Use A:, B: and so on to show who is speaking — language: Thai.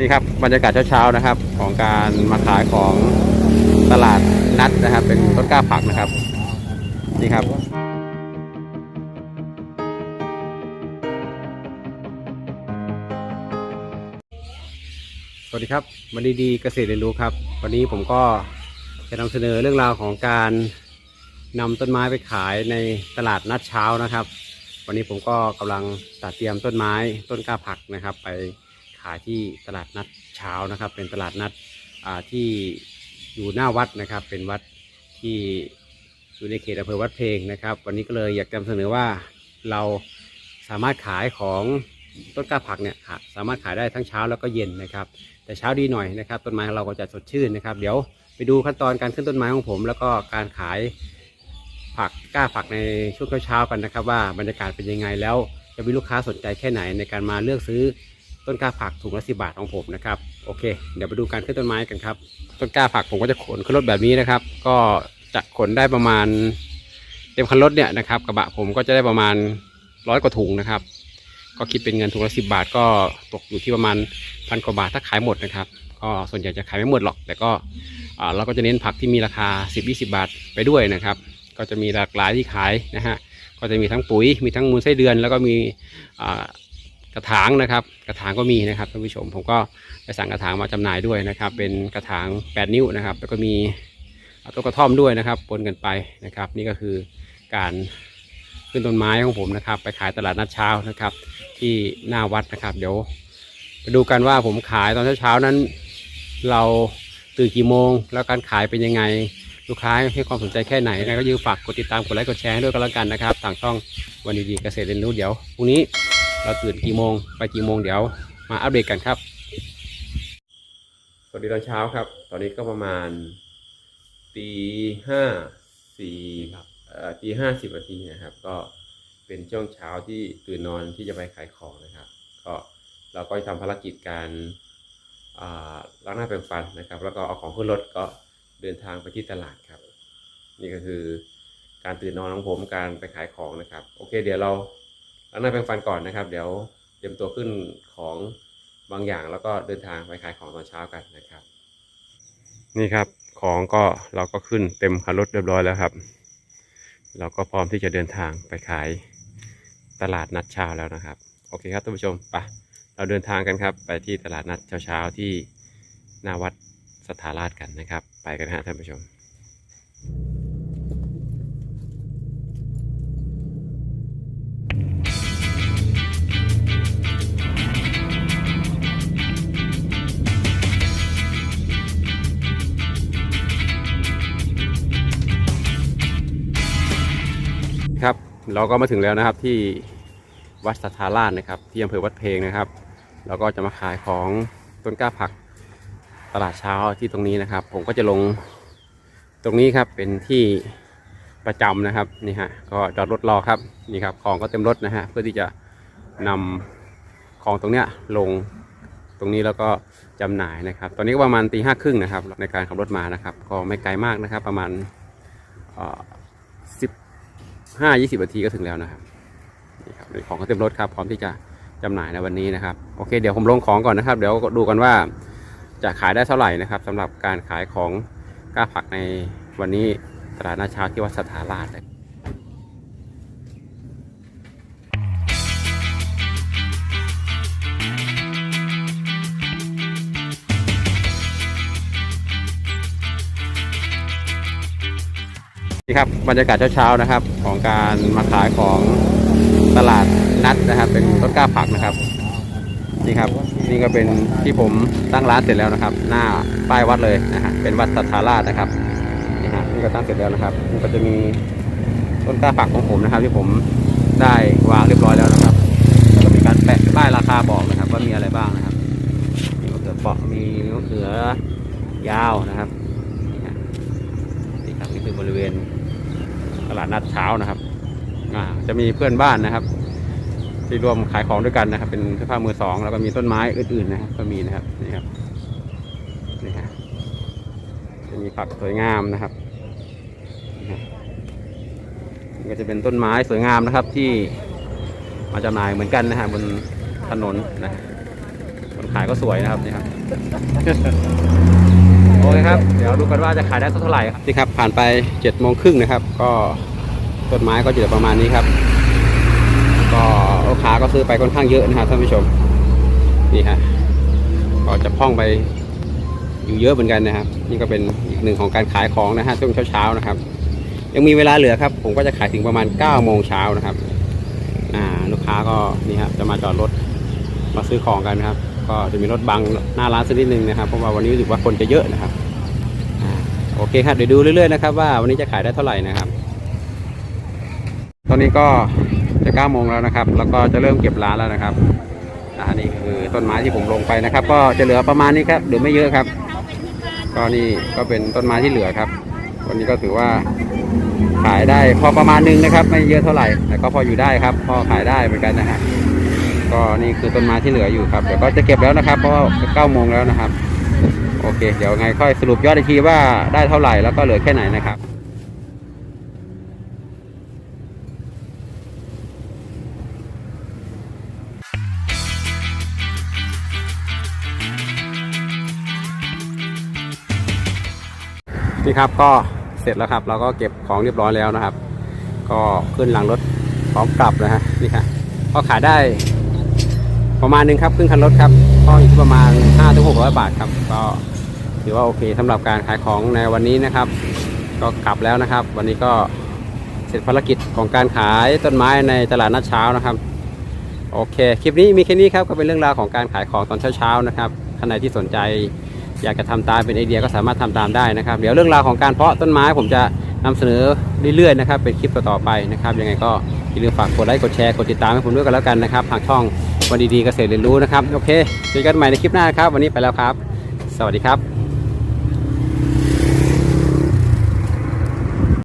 A: นี่ครับบรรยากาศเช้าๆนะครับ ของการมาขายของตลาดนัดนะครับ เป็นต้นกล้าผักนะครับ นี่ครับ สวัสดีครับวันดีดีเกษตรเรียนรู้ครับ วันนี้ผมก็จะนำเสนอเรื่องราวของการนำต้นไม้ไปขายในตลาดนัดเช้านะครับ วันนี้ผมก็กำลังตัดเตรียมต้นไม้ต้นกล้าผักนะครับ ไป ขายที่ตลาดนัดเช้านะครับ เป็นตลาดนัดที่อยู่หน้าวัดนะครับ เป็นวัดที่อยู่ในเขตอำเภอวัดเพลงนะครับ วันนี้ก็เลยอยากนำเสนอว่าเราสามารถขายของต้นกล้าผักเนี่ยสามารถขายได้ทั้งเช้าแล้วก็เย็นนะครับ แต่เช้าดีหน่อยนะครับ ต้นไม้เราก็จะสดชื่นนะครับ เดี๋ยวไปดูขั้นตอนการขึ้นต้นไม้ของผม แล้วก็การขายผักกล้าผักในช่วงเช้าๆกันนะครับ ว่าบรรยากาศเป็นยังไงแล้วจะมีลูกค้าสนใจแค่ไหนในการมาเลือกซื้อ ต้นกล้าผักถุงละสิบาทของผมนะครับโอเค เดี๋ยวไปดูการขึ้นต้นไม้กันครับ ต้นกล้าผักผมก็จะขนขึ้นรถแบบนี้นะครับ ก็จะขนได้ประมาณเต็มคันรถเนี่ยนะครับ กระบะผมก็จะได้ประมาณร้อยกว่าถุงนะครับ ก็คิดเป็นเงินถุงละสิบาท ก็ตกอยู่ที่ประมาณพันกว่าบาทถ้าขายหมดนะครับ ก็ส่วนใหญ่จะขายไม่หมดหรอก แต่ก็เราก็จะเน้นผักที่มีราคา 10-20 บาทไปด้วยนะครับก็จะมีหลากหลายที่ขายนะฮะ ก็จะมีทั้งปุ๋ย มีทั้งมูลไส้เดือน แล้วก็มีอ่า กระถางนะครับ กระถางก็มีนะครับท่านผู้ชม ผมก็ไปสั่งกระถางมาจำหน่ายด้วยนะครับ เป็นกระถาง 8 นิ้วนะครับ แล้วก็มีต้นกระท่อมด้วยนะครับปนกันไปนะครับ นี่ก็คือการขึ้นต้นไม้ของผมนะครับ ไปขายตลาดนัดเช้านะครับ ที่หน้าวัดนะครับ เดี๋ยวไปดูกันว่าผมขายตอนเช้าๆนั้น เราตื่นกี่โมง แล้วการขายเป็นยังไงลูกค้าให้ความสนใจแค่ไหนนะก็ยืมฝากกดติดตามกดไลค์กดแชร์ให้ด้วยกันแล้วกันนะครับทางช่องวันดีๆเกษตรเรียนรู้เดี๋ยวพรุ่งนี้ เราตื่นกี่โมงไปกี่โมงเดี๋ยวมาอัปเดตกันครับ สวัสดีตอนเช้าครับ ตอนนี้ก็ประมาณตีห้าสี่เอ่อตีห้าสิบนาทีนะครับ ก็เป็นช่วงเช้าที่ตื่นนอนที่จะไปขายของนะครับ ก็เราก็จะทำภารกิจการอ่าล้างหน้าแปรงฟันนะครับ แล้วก็เอาของขึ้นรถก็เดินทางไปที่ตลาดครับ นี่ก็คือการตื่นนอนของผมการไปขายของนะครับ โอเค เดี๋ยวเรา ล้างหน้าแปรงฟันก่อนนะครับ เดี๋ยวเตรียมตัวขึ้นของบางอย่างแล้วก็เดินทางไปขายของตอนเช้ากันนะครับ นี่ครับของก็เราก็ขึ้นเต็มคันรถเรียบร้อยแล้วครับ เราก็พร้อมที่จะเดินทางไปขายตลาดนัดเช้าแล้วนะครับ โอเคครับท่านผู้ชมไปเราเดินทางกันครับไปที่ตลาดนัดเช้าๆที่หน้าวัดสถาราชกันนะครับ ไปกันฮะท่านผู้ชม ครับ เราก็มาถึงแล้วนะครับที่วัดสัทธาราชนะครับ ที่อำเภอวัดเพลงนะครับ เราก็จะมาขายของต้นกล้าผักตลาดเช้าที่ตรงนี้นะครับ ผมก็จะลงตรงนี้ครับเป็นที่ประจำนะครับนี่ฮะก็จอดรถรอครับนี่ครับของก็เต็มรถนะฮะเพื่อที่จะนำของตรงเนี้ยลงตรงนี้แล้วก็จำหน่ายนะครับ ตอนนี้ก็ประมาณตีห้าครึ่งนะครับในการขับรถมานะครับ ก็ไม่ไกลมากนะครับ ประมาณสิบ ห้ายี่สิบนาทีก็ถึงแล้วนะครับนี่ครับของก็เต็มรถครับพร้อมที่จะจำหน่ายในวันนี้นะครับโอเคเดี๋ยวผมลงของก่อนนะครับ เดี๋ยวดูกันว่าจะขายได้เท่าไหร่นะครับสำหรับการขายของก้าผักในวันนี้ตลาดนัดเช้าที่วัดสถาราช นี่ครับบรรยากาศเช้าๆนะครับ ของการมาขายของตลาดนัดนะครับ เป็นต้นกล้าผักนะครับนี่ครับ นี่ก็เป็นที่ผมตั้งร้านเสร็จแล้วนะครับ หน้าป้ายวัดเลยนะฮะเป็นวัดสัทธาราชนะครับนี่ฮะนี่ก็ตั้งเสร็จแล้วนะครับนี่ก็จะมีต้นกล้าผักของผมนะครับ ที่ผมได้วางเรียบร้อยแล้วนะครับแล้วก็มีการแปะป้ายราคาบอกนะครับ ว่ามีอะไรบ้างนะครับมีมะเขือเปาะมีมะเขือยาวนะครับนี่ครับนี่คือบริเวณ ตลาดนัดเช้านะครับจะมีเพื่อนบ้านนะครับ ที่ร่วมขายของด้วยกันนะครับ เป็นเสื้อผ้ามือสอง แล้วก็มีต้นไม้อื่นๆนะครับ ก็มีนะครับนี่ครับนี่ฮะจะมีผักสวยงามนะครับนี่ก็จะเป็นต้นไม้สวยงามนะครับที่มาจำหน่ายเหมือนกันนะฮะบนถนนนะฮะบนขายก็สวยนะครับนี่ครับ โอเคครับ เดี๋ยวดูกันว่าจะขายได้สักเท่าไหร่ครับนี่ครับ ผ่านไป7จ็ดโมงครึ่งนะครับ ก็ต้นไม้ก็จะเหลือประมาณนี้ครับ ก็ลูกค้าก็ซื้อไปค่อนข้างเยอะนะครับท่านผู้ชม นี่ฮะ ก็จะพ่องไปอยู่เยอะเหมือนกันนะครับ นี่ก็เป็นอีกหนึ่งของการขายของนะฮะช่วงเช้าๆนะครับ ยังมีเวลาเหลือครับ ผมก็จะขายถึงประมาณ9โมงเช้านะครับ อ่า ลูกค้าก็นี่ครับจะมาจอดรถมาซื้อของกันนะครับ ก็จะมีรถบังหน้าร้านสักนิดนึงนะครับเพราะว่าวันนี้รู้สึกว่าคนจะเยอะนะครับอโอเคครับเดี๋ยวดูเรื่อยๆนะครับว่าวันนี้จะขายได้เท่าไหร่นะครับ ตอนนี้ก็จะ9โมงแล้วนะครับ แล้วก็จะเริ่มเก็บร้านแล้วนะครับอ่านี่คือต้นไม้ที่ผมลงไปนะครับ ก็จะเหลือประมาณนี้ครับเหลือไม่เยอะครับ ก็นี่ก็เป็นต้นไม้ที่เหลือครับ วันนี้ก็ถือว่าขายได้พอประมาณนึงนะครับ ไม่เยอะเท่าไหร่แต่ก็พออยู่ได้ครับ พอขายได้เหมือนกันนะฮะ ก็นี่คือต้นไม้ที่เหลืออยู่ครับ เดี๋ยวก็จะเก็บแล้วนะครับ เพราะว่าเก้าโมงแล้วนะครับ โอเค เดี๋ยวไงค่อยสรุปยอดอีกทีว่าได้เท่าไหร่แล้วก็เหลือแค่ไหนนะครับนี่ครับก็เสร็จแล้วครับ เราก็เก็บของเรียบร้อยแล้วนะครับ ก็ขึ้นหลังรถพร้อมกลับนะฮะนี่ครับก็ขายได้ ประมาณหนึงครับครึ่งคันรถครับก็อยู่ที่ประมาณ5ถึง600 บาทครับ ก็ถือว่าโอเคสำหรับการขายของในวันนี้นะครับ ก็กลับแล้วนะครับ วันนี้ก็เสร็จภารกิจของการขายต้นไม้ในตลาดนัดเช้านะครับโอเค คลิปนี้มีแค่นี้ครับ ก็เป็นเรื่องราวของการขายของตอนเช้าๆนะครับท่านใดที่สนใจอยากจะทำตามเป็นไอเดียก็สามารถทำตามได้นะครับ เดี๋ยวเรื่องราวของการเพาะต้นไม้ผมจะนำเสนอเรื่อยๆนะครับ เป็นคลิปต่อๆไปนะครับ ยังไงก็อย่าลืมฝากกดไลค์ กดแชร์ กดติดตามให้ผมด้วยกันแล้วกันนะครับ ทางช่อง วันดีๆเกษตรเรียนรู้นะครับ โอเค เจอกันใหม่ในคลิปหน้าครับ วันนี้ไปแล้วครับ สวัสดีครับ